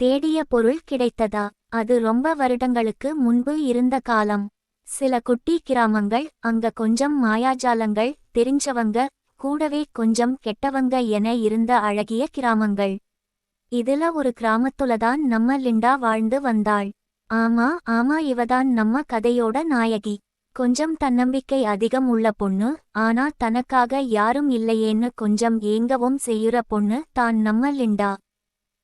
தேடிய பொருள் கிடைத்ததா? அது ரொம்ப வருடங்களுக்கு முன்பு இருந்த காலம். சில குட்டி கிராமங்கள் அங்க கொஞ்சம் மாயாஜாலங்கள் தெரிஞ்சவங்க கூடவே கொஞ்சம் கெட்டவங்க என இருந்த அழகிய கிராமங்கள். இதுல ஒரு கிராமத்துலதான் நம்ம லிண்டா வாழ்ந்து வந்தாள். ஆமா ஆமா இவதான் நம்ம கதையோட நாயகி. கொஞ்சம் தன்னம்பிக்கை அதிகம் உள்ள பொண்ணு ஆனா தனக்காக யாரும் இல்லையேன்னு கொஞ்சம் ஏங்கவும் செய்யுற பொண்ணு தான் நம்ம லிண்டா.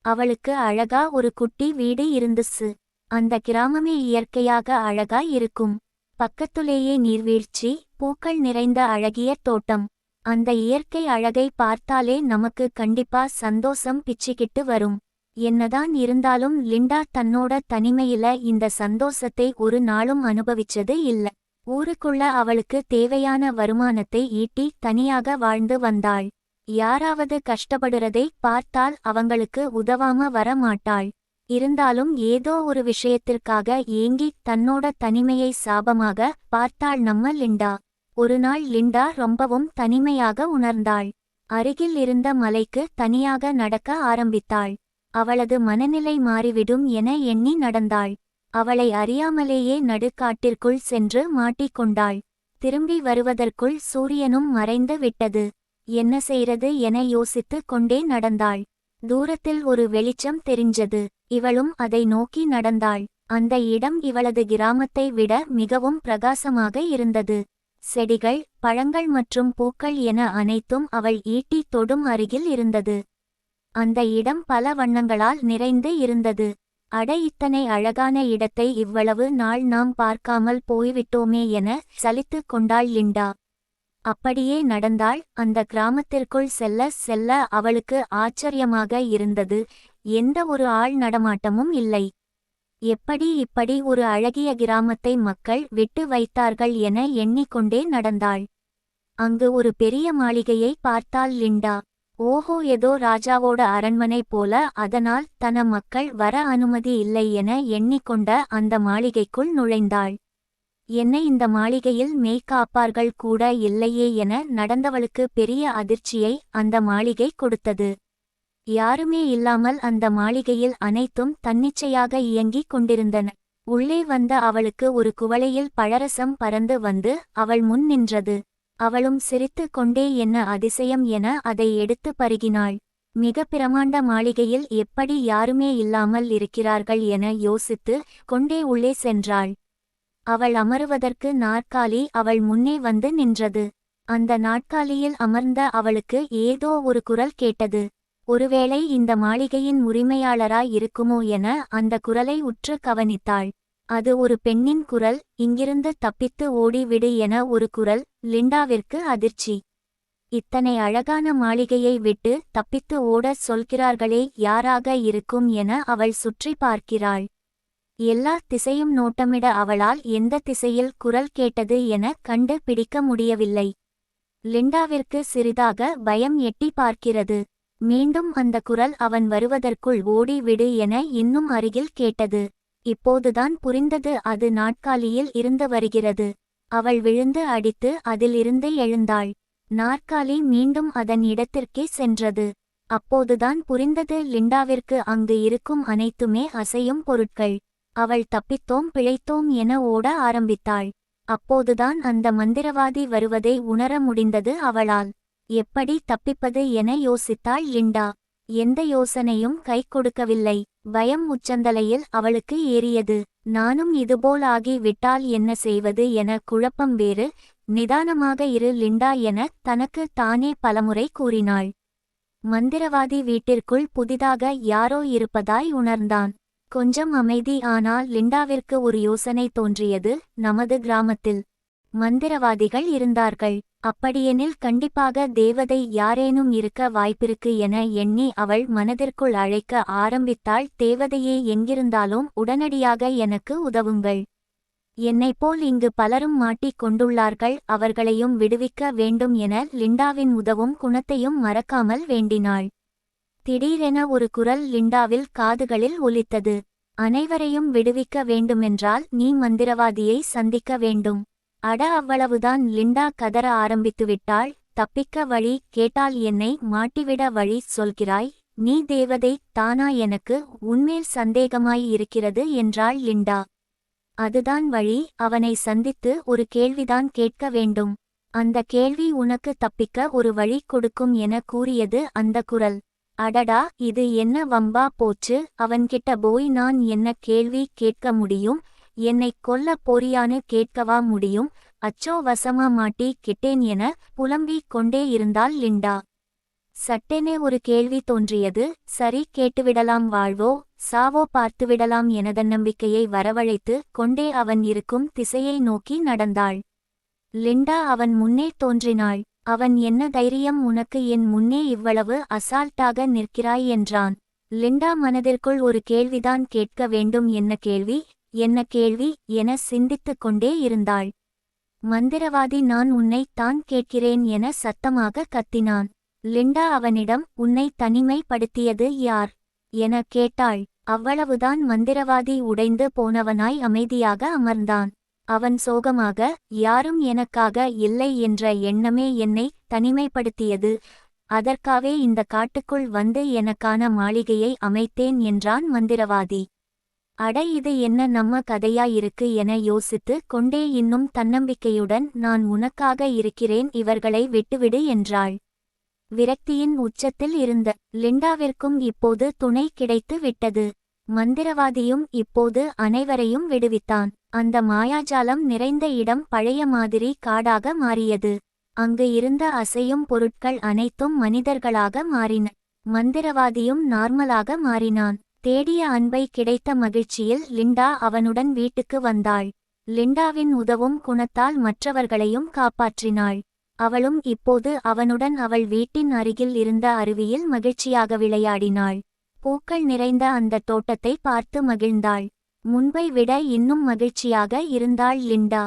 அவளுக்கு அழகா ஒரு குட்டி வீடு இருந்துச்சு அந்த கிராமமே இயற்கையாக அழகா இருக்கும். பக்கத்துலேயே நீர்வீழ்ச்சி பூக்கள் நிறைந்த அழகிய தோட்டம். அந்த இயற்கை அழகை பார்த்தாலே நமக்கு கண்டிப்பா சந்தோஷம் பிச்சுக்கிட்டு வரும். என்னதான் இருந்தாலும் லிண்டா தன்னோட தனிமையில இந்த சந்தோஷத்தை ஒரு நாளும் அனுபவிச்சது இல்ல. ஊருக்குள்ள அவளுக்கு தேவையான வருமானத்தை ஈட்டி தனியாக வாழ்ந்து வந்தாள். யாராவது கஷ்டப்படுறதை பார்த்தால் அவங்களுக்கு உதவாம வர மாட்டாள் இருந்தாலும் ஏதோ ஒரு விஷயத்திற்காக ஏங்கி தன்னோட தனிமையை சாபமாக பார்த்தாள் நம்ம லிண்டா. ஒரு நாள் லிண்டா ரொம்பவும் தனிமையாக உணர்ந்தாள். அருகில் இருந்த மலைக்கு தனியாக நடக்க ஆரம்பித்தாள். அவளது மனநிலை மாறிவிடும் என எண்ணி நடந்தாள். அவளை அறியாமலேயே நடுக்காட்டிற்குள் சென்று மாட்டிக்கொண்டாள். திரும்பி வருவதற்குள் சூரியனும் மறைந்து விட்டது. என்ன செய்றது என யோசித்துக் கொண்டே நடந்தாள். தூரத்தில் ஒரு வெளிச்சம் தெரிஞ்சது. இவளும் அதை நோக்கி நடந்தாள். அந்த இடம் இவளது கிராமத்தை விட மிகவும் பிரகாசமாக இருந்தது. செடிகள் பழங்கள் மற்றும் பூக்கள் என அனைத்தும் அவள் ஈட்டி தொடும் அருகில் இருந்தது. அந்த இடம் பல வண்ணங்களால் நிறைந்து இருந்தது. அட இத்தனை அழகான இடத்தை இவ்வளவு நாள் நாம் பார்க்காமல் போய்விட்டோமே என சலித்துக் கொண்டாள் லிண்டா. அப்படியே நடந்தாள். அந்த கிராமத்திற்குள் செல்ல செல்ல அவளுக்கு ஆச்சரியமாக இருந்தது. எந்த ஒரு ஆள் நடமாட்டமும் இல்லை. எப்படி இப்படி ஒரு அழகிய கிராமத்தை மக்கள் விட்டு வைத்தார்கள் என எண்ணிக்கொண்டே நடந்தாள். அங்கு ஒரு பெரிய மாளிகையை பார்த்தாள் லிண்டா. ஓஹோ ஏதோ ராஜாவோட அரண்மனை போல. அதனால் தன மக்கள் வர அனுமதி இல்லை என எண்ணிக்கொண்ட அந்த மாளிகைக்குள் நுழைந்தாள். என்னை இந்த மாளிகையில் மேய்காப்பார்கள் கூட இல்லையே என நடந்தவளுக்கு பெரிய அதிர்ச்சியை அந்த மாளிகை கொடுத்தது. யாருமே இல்லாமல் அந்த மாளிகையில் அனைத்தும் தன்னிச்சையாக இயங்கிக் கொண்டிருந்தன. உள்ளே வந்த அவளுக்கு ஒரு குவளையில் பழரசம் பறந்து வந்து அவள் முன் நின்றது. அவளும் சிரித்து கொண்டே என்ன அதிசயம் என அதை எடுத்து பருகினாள். மிக பிரமாண்ட மாளிகையில் எப்படி யாருமே இல்லாமல் இருக்கிறார்கள் என யோசித்து கொண்டே உள்ளே சென்றாள். அவள் அமருவதற்கு நாற்காலி அவள் முன்னே வந்து நின்றது. அந்த நாற்காலியில் அமர்ந்த அவளுக்கு ஏதோ ஒரு குரல் கேட்டது. ஒருவேளை இந்த மாளிகையின் உரிமையாளராய் இருக்குமோ என அந்த குரலை உற்று கவனித்தாள். அது ஒரு பெண்ணின் குரல் இங்கிருந்து தப்பித்து ஓடிவிடு என ஒரு குரல் லிண்டாவிற்கு அதிர்ச்சி. இத்தனை அழகான மாளிகையை விட்டு தப்பித்து ஓடச் சொல்கிறார்களே யாராக இருக்கும் என அவள் சுற்றி பார்க்கிறாள். எல்லா திசையும் நோட்டமிட அவளால் எந்த திசையில் குரல் கேட்டது என கண்டு பிடிக்க முடியவில்லை. லிண்டாவிற்கு சிறிதாக பயம் எட்டி பார்க்கிறது. மீண்டும் அந்த குரல் அவன் வருவதற்குள் ஓடிவிடு என இன்னும் அருகில் கேட்டது. இப்போதுதான் புரிந்தது அது நாட்காலியில் இருந்து வருகிறது. அவள் விழுந்து அடித்து அதிலிருந்து எழுந்தாள். நாற்காலி மீண்டும் அதன் இடத்திற்கே சென்றது. அப்போதுதான் புரிந்தது லிண்டாவிற்கு அங்கு இருக்கும் அனைத்துமே அசையும் பொருட்கள். அவள் தப்பித்தோம் பிழைத்தோம் என ஓட ஆரம்பித்தாள். அப்போதுதான் அந்த மந்திரவாதி வருவதை உணர முடிந்தது அவளால். எப்படி தப்பிப்பது என யோசித்தாள் லிண்டா. எந்த யோசனையும் கை கொடுக்கவில்லை. பயம் உச்சந்தலையில் அவளுக்கு ஏறியது. நானும் இதுபோல் ஆகி விட்டால் என்ன செய்வது என குழப்பம் வேறு. நிதானமாக இரு லிண்டா என தனக்கு தானே பலமுறை கூறினாள். மந்திரவாதி வீட்டிற்குள் புதிதாக யாரோ இருப்பதாய் உணர்ந்தான். கொஞ்சம் அமைதி ஆனால் லிண்டாவிற்கு ஒரு யோசனை தோன்றியது. நமது கிராமத்தில் மந்திரவாதிகள் இருந்தார்கள். அப்படியெனில் கண்டிப்பாக தேவதை யாரேனும் இருக்க வாய்ப்பிருக்கு என எண்ணி அவள் மனதிற்குள் அழைக்க ஆரம்பித்தாள். தேவதையே எங்கிருந்தாலும் உடனடியாக எனக்கு உதவுங்கள். என்னைப்போல் இங்கு பலரும் மாட்டிக் கொண்டுள்ளார்கள். அவர்களையும் விடுவிக்க வேண்டும் என லிண்டாவின் உதவும் குணத்தையும் மறக்காமல் வேண்டினாள். திடீரென ஒரு குரல் லிண்டாவில் காதுகளில் ஒலித்தது. அனைவரையும் விடுவிக்க வேண்டுமென்றால் நீ மந்திரவாதியை சந்திக்க வேண்டும். அட அவ்வளவுதான் லிண்டா கதற ஆரம்பித்துவிட்டாள். தப்பிக்க வழி கேட்டால் என்னை மாட்டிவிட வழி சொல்கிறாய். நீ தேவதை தானா எனக்கு உன்மேல் சந்தேகமாய் இருக்கிறது என்றாள் லிண்டா. அதுதான் வழி. அவனை சந்தித்து ஒரு கேள்விதான் கேட்க வேண்டும். அந்த கேள்வி உனக்கு தப்பிக்க ஒரு வழி கொடுக்கும் என கூறியது அந்த குரல். அடடா இது என்ன வம்பா போச்சு? அவன்கிட்ட போய் நான் என்ன கேள்வி கேட்க முடியும்? என்னைக் கொல்ல போறியான்னு கேட்கவா முடியும்? அச்சோ வசமா மாட்டி கிட்டேன் என புலம்பிக் கொண்டே இருந்தாள் லிண்டா. சட்டெனே ஒரு கேள்வி தோன்றியது. சரி கேட்டுவிடலாம் வாழ்வோ? சாவோ பார்த்துவிடலாம் என தன்னம்பிக்கையை வரவழைத்து கொண்டே அவன் இருக்கும் திசையை நோக்கி நடந்தாள். லிண்டா அவன் முன்னே தோன்றினாள். அவன் என்ன தைரியம் உனக்கு என் முன்னே இவ்வளவு அசால்ட்டாக நிற்கிறாய் என்றான். லிண்டா மனதிற்குள் ஒரு கேள்விதான் கேட்க வேண்டும். என்ன கேள்வி? என்ன கேள்வி? என சிந்தித்துக் கொண்டே இருந்தாள். மந்திரவாதி நான் உன்னை தான் கேட்கிறேன் என சத்தமாக கத்தினான். லிண்டா அவனிடம் உன்னை தனிமைப்படுத்தியது யார்? என கேட்டாள். அவ்வளவுதான் மந்திரவாதி உடைந்து போனவனாய் அமைதியாக அமர்ந்தான். அவன் சோகமாக யாரும் எனக்காக இல்லை என்ற எண்ணமே என்னை தனிமைப்படுத்தியது. அதற்காவே இந்த காட்டுக்குள் வந்து எனக்கான மாளிகையை அமைத்தேன் என்றான் மந்திரவாதி. அட இது என்ன நம்ம கதையாயிருக்கு என யோசித்து கொண்டே இன்னும் தன்னம்பிக்கையுடன் நான் உனக்காக இருக்கிறேன் இவர்களை விட்டுவிடு என்றாள். விரக்தியின் உச்சத்தில் இருந்த லிண்டாவிற்கும் இப்போது துணை கிடைத்து விட்டது. மந்திரவாதியும் இப்போது அனைவரையும் விடுவித்தான். அந்த மாயாஜாலம் நிறைந்த இடம் பழைய மாதிரி காடாக மாறியது. அங்கு இருந்த அசையும் பொருட்கள் அனைத்தும் மனிதர்களாக மாறின. மந்திரவாதியும் நார்மலாக மாறினான். தேடிய அன்பை கிடைத்த மகிழ்ச்சியில் லிண்டா அவனுடன் வீட்டுக்கு வந்தாள். லிண்டாவின் உதவும் குணத்தால் மற்றவர்களையும் காப்பாற்றினாள். அவளும் இப்போது அவனுடன் அவள் வீட்டின் அருகில் இருந்த அருவியில் மகிழ்ச்சியாக விளையாடினாள். பூக்கள் நிறைந்த அந்த தோட்டத்தை பார்த்து மகிழ்ந்தாள். முன்பை விட இன்னும் மகிழ்ச்சியாக இருந்தாள் லிண்டா.